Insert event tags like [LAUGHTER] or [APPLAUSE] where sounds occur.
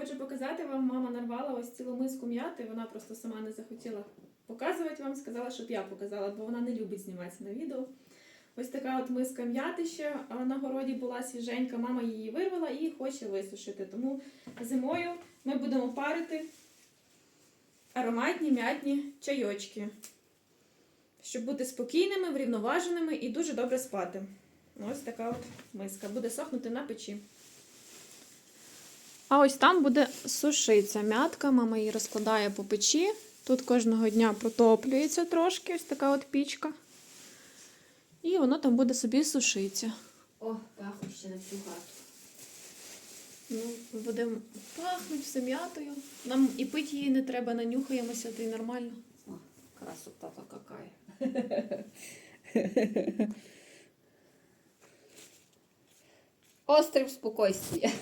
Хочу показати вам, мама нарвала ось цілу миску м'яти. Вона просто сама не захотіла показувати вам, сказала, щоб я показала, бо вона не любить зніматися на відео. Ось така от миска м'яти ще на городі була свіженька. Мама її вирвала і хоче висушити. Тому зимою ми будемо парити ароматні м'ятні чайочки, щоб бути спокійними, врівноваженими і дуже добре спати. Ось така от миска. Буде сохнути на печі. А ось там буде сушиться м'ятка. Мама її розкладає по печі. Тут кожного дня протоплюється трошки, ось така от пічка. І воно там буде собі сушитися. О, пахне ще на всю хату. Ну, ми будемо пахнуть все м'ятою. Нам і пити її не треба, нанюхаємося, то й нормально. О, красота-то какая. [LAUGHS] Острів спокойствия.